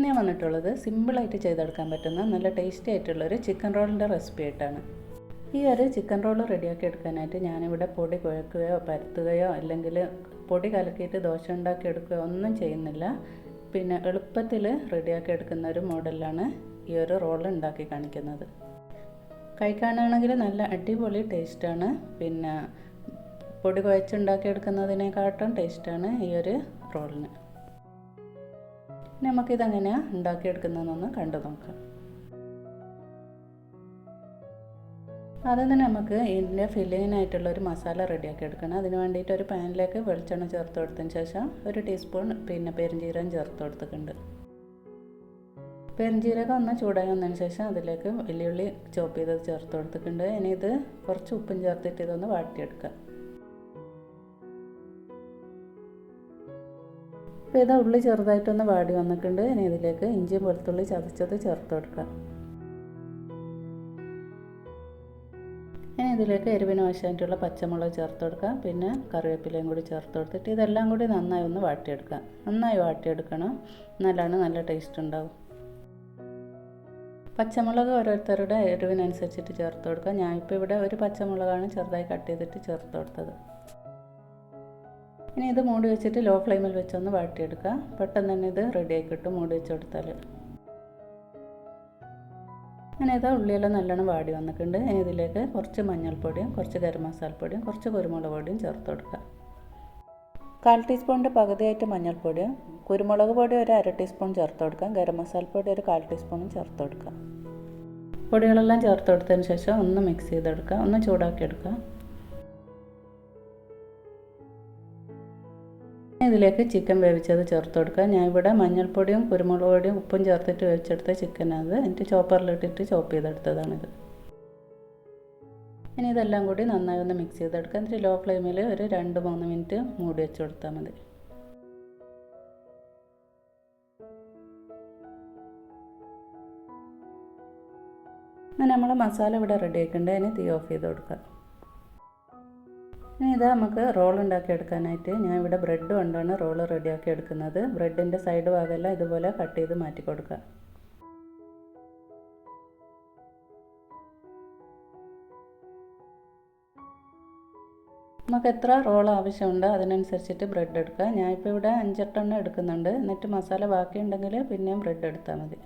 ഞാൻ വന്നിട്ടുള്ളത്. സിമ്പിളായിട്ട് ചെയ്തെടുക്കാൻ പറ്റുന്ന നല്ല ടേസ്റ്റി ആയിട്ടുള്ളൊരു ചിക്കൻ റോളിന്റെ റെസിപ്പി ആയിട്ടാണ്. ഈ ഒരു ചിക്കൻ റോൾ റെഡിയാക്കി എടുക്കാനായിട്ട് ഞാനിവിടെ പൊടി കുഴക്കുകയോ പരത്തുകയോ അല്ലെങ്കിൽ പൊടി കലക്കിയിട്ട് ദോശ ഉണ്ടാക്കി എടുക്കുകയോ ഒന്നും ചെയ്യുന്നില്ല. പിന്നെ എളുപ്പത്തിൽ റെഡിയാക്കി എടുക്കുന്ന ഒരു മോഡലാണ് ഈ ഒരു റോൾ ഉണ്ടാക്കി കാണിക്കുന്നത്. കഴിക്കാനാണെങ്കിൽ നല്ല അടിപൊളി ടേസ്റ്റാണ് പിന്നെ പൊടി കുഴച്ചുണ്ടാക്കി എടുക്കുന്നതിനെക്കാട്ടും ടേസ്റ്റാണ് ഈ ഒരു റോളിന് നമുക്കിതെങ്ങനെയാണ് ഉണ്ടാക്കിയെടുക്കുന്നതെന്നൊന്ന് കണ്ടു നോക്കാം. തന്നെ നമുക്ക് ഇതിന്റെ ഫില്ലിങ്ങിനായിട്ടുള്ള ഒരു മസാല റെഡിയാക്കി എടുക്കണം. അതിന് വേണ്ടിയിട്ട് ഒരു പാനിലേക്ക് വെളിച്ചെണ്ണ ചേർത്ത് കൊടുത്തതിന് ശേഷം ഒരു ടീസ്പൂൺ പിന്നെ പെരുംജീരകം ചേർത്ത് കൊടുത്തിട്ടുണ്ട്. പെരുംജീരകം ഒന്ന് ചൂടായി വന്നതിന് ശേഷം അതിലേക്ക് വെല്ലുള്ളി ചോപ്പ് ചെയ്തത് ചേർത്ത് കൊടുത്തിട്ടുണ്ട്. ഇനി ഇത് കുറച്ച് ഉപ്പും ചേർത്തിട്ട് ഇതൊന്ന് വാട്ടിയെടുക്കാം ഇപ്പോൾ ഇത് ഉള്ളി ചെറുതായിട്ടൊന്ന് വാടി വന്നിട്ടുണ്ട്. ഇനി ഇതിലേക്ക് ഇഞ്ചിയും വെളുത്തുള്ളി ചതച്ചത് ചേർത്ത് കൊടുക്കാം ഇനി ഇതിലേക്ക് എരിവിന് ആവശ്യമായിട്ടുള്ള പച്ചമുളക് ചേർത്ത് കൊടുക്കാം പിന്നെ കറിവേപ്പിലയും കൂടി ചേർത്ത് കൊടുത്തിട്ട് ഇതെല്ലാം കൂടി നന്നായി ഒന്ന് വാട്ടിയെടുക്കാം നന്നായി വാട്ടിയെടുക്കണം. നല്ലതാണ് നല്ല ടേസ്റ്റ് ഉണ്ടാവും. പച്ചമുളക് ഓരോരുത്തരുടെ എരിവിനനുസരിച്ചിട്ട് ചേർത്ത് കൊടുക്കുക. ഞാനിപ്പോൾ ഇവിടെ ഒരു പച്ചമുളകാണ് ചെറുതായി കട്ട് ചെയ്തിട്ട് ചേർത്ത് കൊടുത്തത്. ഇനി ഇത് മൂടി വെച്ചിട്ട് ലോ ഫ്ലെയിമിൽ വെച്ചൊന്ന് വാട്ടിയെടുക്കുക. പെട്ടെന്ന് തന്നെ ഇത് റെഡിയായി കിട്ടും മൂടി വെച്ച് കൊടുത്താൽ അങ്ങനെ ഇതാ ഉള്ളിയെല്ലാം നല്ലോണം വാടി വന്നിട്ടുണ്ട്. ഇനി ഇതിലേക്ക് കുറച്ച് മഞ്ഞൾപ്പൊടിയും കുറച്ച് ഗരം മസാലപ്പൊടിയും കുറച്ച് കുരുമുളക് പൊടിയും ചേർത്ത് കൊടുക്കുക. കാൽ ടീസ്പൂണിന്റെ പകുതിയായിട്ട് മഞ്ഞൾപ്പൊടിയും കുരുമുളക് പൊടി ഒരു അര ടീസ്പൂൺ ചേർത്ത് കൊടുക്കാം ഗരം മസാലപ്പൊടി ഒരു കാൽ ടീസ്പൂണും ചേർത്ത് കൊടുക്കാം പൊടികളെല്ലാം ചേർത്ത് കൊടുത്തതിന് ശേഷം ഒന്ന് മിക്സ് ചെയ്തെടുക്കുക. ഒന്ന് ചൂടാക്കി എടുക്കുക ഇതിലേക്ക് ചിക്കൻ വേവിച്ചത് ചേർത്ത് കൊടുക്കുക. ഞാൻ ഇവിടെ മഞ്ഞൾപ്പൊടിയും കുരുമുളക് പൊടിയും ഉപ്പും ചേർത്തിട്ട് വേവിച്ചെടുത്ത ചിക്കനാണ് എന്നിട്ട് ചോപ്പറിലിട്ടിട്ട് ചോപ്പ് ചെയ്തെടുത്തതാണിത്. ഇനി ഇതെല്ലാം കൂടി നന്നായി ഒന്ന് മിക്സ് ചെയ്തെടുക്കുക. എന്നിട്ട് ലോ ഫ്ലെയിമിൽ ഒരു രണ്ട് മൂന്ന് മിനിറ്റ് മൂടി വെച്ച് കൊടുത്താൽ മതി. നമ്മൾ മസാല ഇവിടെ റെഡി ആക്കേണ്ടത് അതിന് തീ ഓഫ് ചെയ്ത് കൊടുക്കുക. ഇനി ഇത് നമുക്ക് റോൾ ഉണ്ടാക്കി എടുക്കാനായിട്ട് ഞാൻ ഇവിടെ ബ്രെഡ് കൊണ്ടാണ് റോൾ റെഡിയാക്കി എടുക്കുന്നത് ബ്രെഡിന്റെ സൈഡ് ഭാഗമെല്ലാം ഇതുപോലെ കട്ട് ചെയ്ത് മാറ്റി കൊടുക്കുക. നമുക്ക് എത്ര റോൾ ആവശ്യമുണ്ട് അതിനനുസരിച്ചിട്ട് ബ്രെഡ് എടുക്കുക. ഞാനിപ്പോൾ ഇവിടെ അഞ്ചെട്ടെണ്ണം എടുക്കുന്നുണ്ട്. എന്നിട്ട് മസാല ബാക്കിയുണ്ടെങ്കിൽ പിന്നെയും ബ്രെഡ് എടുത്താൽ മതി.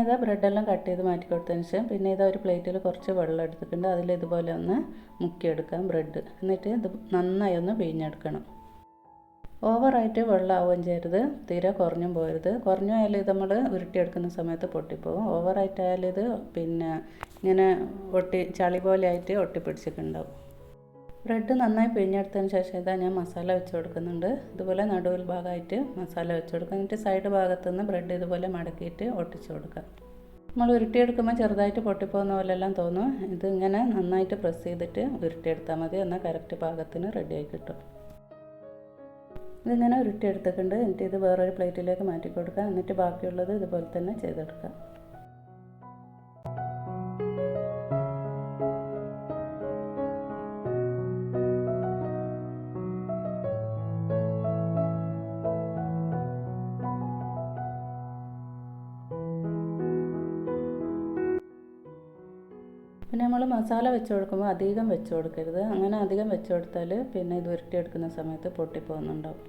ഇതാ ബ്രെഡെല്ലാം കട്ട് ചെയ്ത് മാറ്റി കൊടുത്തതിന് ശേഷം പിന്നെ ഇത് ഒരു പ്ലേറ്റിൽ കുറച്ച് വെള്ളം എടുത്തിട്ടുണ്ട്. അതിൽ ഇതുപോലെ ഒന്ന് മുക്കിയെടുക്കാം ബ്രെഡ്. എന്നിട്ട് ഇത് നന്നായി ഒന്ന് പിഴിഞ്ഞെടുക്കണം. ഓവറായിട്ട് വെള്ളമാവുകയും ചെയ്യരുത്. തീരെ കുറഞ്ഞും പോരുത് കുറഞ്ഞു ആയാലും ഇത് നമ്മൾ ഉരുട്ടിയെടുക്കുന്ന സമയത്ത് പൊട്ടിപ്പോകും ഓവറായിട്ടായാലും ഇത് പിന്നെ ഇങ്ങനെ ഒട്ടി ചളി പോലെ ആയിട്ട് ഒട്ടിപ്പിടിച്ചിട്ടുണ്ടാവും. ബ്രെഡ് നന്നായി പിഴിഞ്ഞെടുത്തതിന് ശേഷം ഇതാ ഞാൻ മസാല വെച്ച് കൊടുക്കുന്നുണ്ട്. ഇതുപോലെ നടുവിൽ ഭാഗമായിട്ട് മസാല വെച്ച് കൊടുക്കുക എന്നിട്ട് സൈഡ് ഭാഗത്തു നിന്ന് ബ്രെഡ് ഇതുപോലെ മടക്കിയിട്ട് ഒട്ടിച്ച് കൊടുക്കുക നമ്മൾ ഉരുട്ടിയെടുക്കുമ്പോൾ ചെറുതായിട്ട് പൊട്ടിപ്പോകുന്ന പോലെല്ലാം തോന്നും. ഇത് ഇങ്ങനെ നന്നായിട്ട് പ്രസ് ചെയ്തിട്ട് ഉരുട്ടിയെടുത്താൽ മതി. എന്നാൽ കറക്റ്റ് പാകത്തിന് റെഡിയായി കിട്ടും. ഇതിങ്ങനെ ഉരുട്ടിയെടുത്തിട്ടുണ്ട്. എന്നിട്ട് ഇത് വേറൊരു പ്ലേറ്റിലേക്ക് മാറ്റി കൊടുക്കുക എന്നിട്ട് ബാക്കിയുള്ളത് ഇതുപോലെ തന്നെ ചെയ്തെടുക്കുക പിന്നെ നമ്മൾ മസാല വെച്ച് കൊടുക്കുമ്പോൾ അധികം വെച്ച് കൊടുക്കരുത്. അങ്ങനെ അധികം വെച്ച് കൊടുത്താൽ പിന്നെ ഇത് ഉരുട്ടിയെടുക്കുന്ന സമയത്ത് പൊട്ടിപ്പോകുന്നുണ്ടാവും.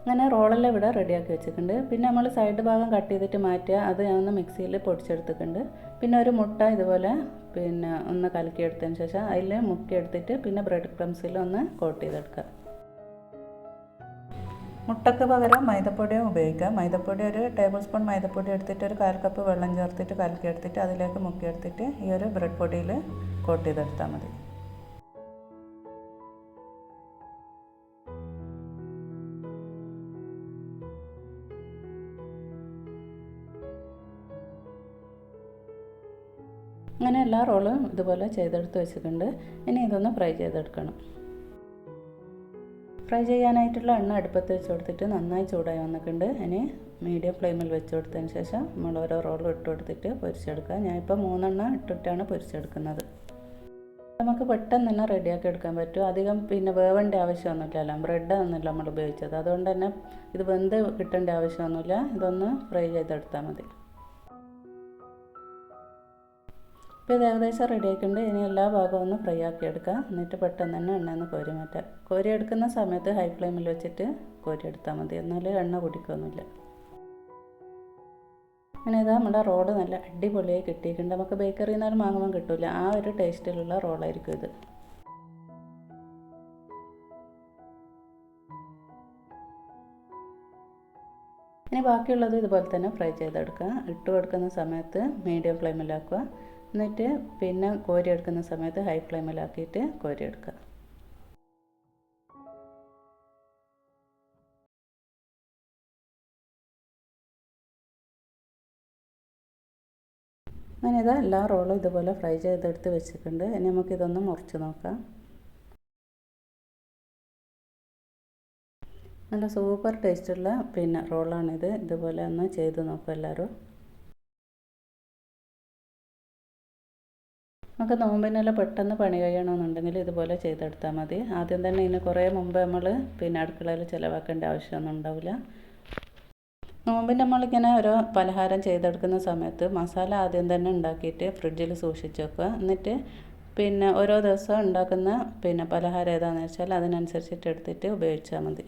അങ്ങനെ റോളെല്ലാം ഇവിടെ റെഡിയാക്കി വെച്ചിട്ടുണ്ട്. പിന്നെ നമ്മൾ സൈഡ് ഭാഗം കട്ട് ചെയ്തിട്ട് മാറ്റുക. അത് ഞാൻ ഒന്ന് മിക്സിയിൽ പൊടിച്ചെടുത്തിട്ടുണ്ട്. പിന്നെ ഒരു മുട്ട ഇതുപോലെ പിന്നെ ഒന്ന് കലക്കിയെടുത്തതിന് ശേഷം അതിൽ മുക്കിയെടുത്തിട്ട് പിന്നെ ബ്രെഡ് ക്രംസിൽ ഒന്ന് കോട്ട് ചെയ്തെടുക്കുക. മുട്ടക്ക് പകരം മൈദപ്പൊടിയും ഉപയോഗിക്കാം മൈദപ്പൊടി ഒരു ടേബിൾ സ്പൂൺ മൈദപ്പൊടി എടുത്തിട്ട് ഒരു കാൽ കപ്പ് വെള്ളം ചേർത്തിട്ട് കലക്കിയെടുത്തിട്ട് അതിലേക്ക് മുക്കിയെടുത്തിട്ട് ഈ ഒരു ബ്രെഡ് പൊടിയിൽ കോട്ട് ചെയ്തെടുത്താൽ മതി. അങ്ങനെ എല്ലാ റോളും ഇതുപോലെ ചെയ്തെടുത്ത് വെച്ചിട്ടുണ്ട്. ഇനി ഇതൊന്ന് ഫ്രൈ ചെയ്തെടുക്കണം. ഫ്രൈ ചെയ്യാനായിട്ടുള്ള എണ്ണ അടുപ്പത്ത് വെച്ച് കൊടുത്തിട്ട് നന്നായി ചൂടായി വന്നിട്ടുണ്ട്. ഇനി മീഡിയം ഫ്ലെയിമിൽ വെച്ച് കൊടുത്തതിന് ശേഷം നമ്മൾ ഓരോ റോളും ഇട്ട് കൊടുത്തിട്ട് പൊരിച്ചെടുക്കുക. ഞാനിപ്പോൾ മൂന്നെണ്ണം ഇട്ടിട്ടാണ് പൊരിച്ചെടുക്കുന്നത്. നമുക്ക് പെട്ടെന്ന് തന്നെ റെഡിയാക്കി എടുക്കാൻ പറ്റും. അധികം പിന്നെ വേവേണ്ട ആവശ്യമൊന്നുമില്ലല്ലോ. ബ്രെഡ് ഒന്നുമില്ല നമ്മൾ ഉപയോഗിച്ചത്. അതുകൊണ്ട് തന്നെ ഇത് വെന്ത് കിട്ടേണ്ട ആവശ്യമൊന്നുമില്ല. ഇതൊന്ന് ഫ്രൈ ചെയ്തെടുത്താൽ മതി. ഇപ്പോൾ ഇത് ഏകദേശം റെഡി ആക്കിയിട്ടുണ്ട് ഇനി എല്ലാ ഭാഗവും ഒന്ന് ഫ്രൈ ആക്കി എടുക്കുക എന്നിട്ട് പെട്ടെന്ന് തന്നെ എണ്ണ ഒന്ന് കോരി മാറ്റാം. കോരി എടുക്കുന്ന സമയത്ത് ഹൈ ഫ്ലെയിമിൽ വെച്ചിട്ട് കോരി എടുത്താൽ മതി. എന്നാലും എണ്ണ കുടിക്കൊന്നുമില്ല. അങ്ങനെ ഇതാ നമ്മുടെ റോൾ നല്ല അടിപൊളിയായി കിട്ടിയിട്ടുണ്ട്. നമുക്ക് ബേക്കറിയിൽ നിന്നാലും വാങ്ങുമ്പോൾ കിട്ടില്ല ആ ഒരു ടേസ്റ്റിലുള്ള റോളായിരിക്കും ഇത്. ഇനി ബാക്കിയുള്ളത് ഇതുപോലെ തന്നെ ഫ്രൈ ചെയ്തെടുക്കുക. ഇട്ട് കൊടുക്കുന്ന സമയത്ത് മീഡിയം ഫ്ലെയിമിലാക്കുക എന്നിട്ട് പിന്നെ കോരി എടുക്കുന്ന സമയത്ത് ഹൈ ഫ്ലെയിമിലാക്കിയിട്ട് കോരി എടുക്കുക. അങ്ങനെ ഇതാ എല്ലാ റോളും ഇതുപോലെ ഫ്രൈ ചെയ്തെടുത്ത് വെച്ചിട്ടുണ്ട്. ഇനി നമുക്കിതൊന്ന് മുറിച്ച് നോക്കാം. നല്ല സൂപ്പർ ടേസ്റ്റുള്ള പിന്നെ റോളാണിത് ഇതുപോലെ ഒന്ന് ചെയ്ത് നോക്കുക എല്ലാവരും. നമുക്ക് നോമ്പിനെല്ലാം പെട്ടെന്ന് പണി കഴിയണമെന്നുണ്ടെങ്കിൽ ഇതുപോലെ ചെയ്തെടുത്താൽ മതി. ആദ്യം തന്നെ ഇതിന് കുറേ മുമ്പ് നമ്മൾ പിന്നെ അടുക്കളയിൽ ചിലവാക്കേണ്ട ആവശ്യമൊന്നും ഉണ്ടാവില്ല. നോമ്പിന് നമ്മളിങ്ങനെ ഓരോ പലഹാരം ചെയ്തെടുക്കുന്ന സമയത്ത് മസാല ആദ്യം തന്നെ ഉണ്ടാക്കിയിട്ട് ഫ്രിഡ്ജിൽ സൂക്ഷിച്ച് വെക്കുക. എന്നിട്ട് പിന്നെ ഓരോ ദിവസം ഉണ്ടാക്കുന്ന പിന്നെ പലഹാരം ഏതാണെന്ന് വെച്ചാൽ അതിനനുസരിച്ചിട്ട് എടുത്തിട്ട് ഉപയോഗിച്ചാൽ മതി.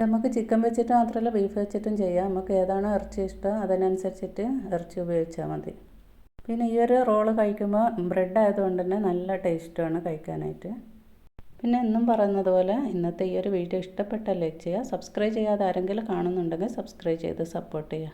നമുക്ക് ചിക്കൻ വെച്ചിട്ട് മാത്രമല്ല ബീഫ് വെച്ചിട്ടും ചെയ്യാം. നമുക്ക് ഏതാണോ ഇറച്ചി ഇഷ്ടം അതിനനുസരിച്ചിട്ട് ഇറച്ചി ഉപയോഗിച്ചാൽ മതി. പിന്നെ ഈ ഒരു റോൾ കഴിക്കുമ്പോൾ ബ്രെഡ് ആയതുകൊണ്ട് തന്നെ നല്ല ടേസ്റ്റുമാണ് കഴിക്കാനായിട്ട്. പിന്നെ എന്നും പറയുന്നത് പോലെ ഇന്നത്തെ ഈ ഒരു വീഡിയോ ഇഷ്ടപ്പെട്ടല്ലേ ചെയ്യുക സബ്സ്ക്രൈബ് ചെയ്യാതെ ആരെങ്കിലും കാണുന്നുണ്ടെങ്കിൽ സബ്സ്ക്രൈബ് ചെയ്ത് സപ്പോർട്ട് ചെയ്യുക.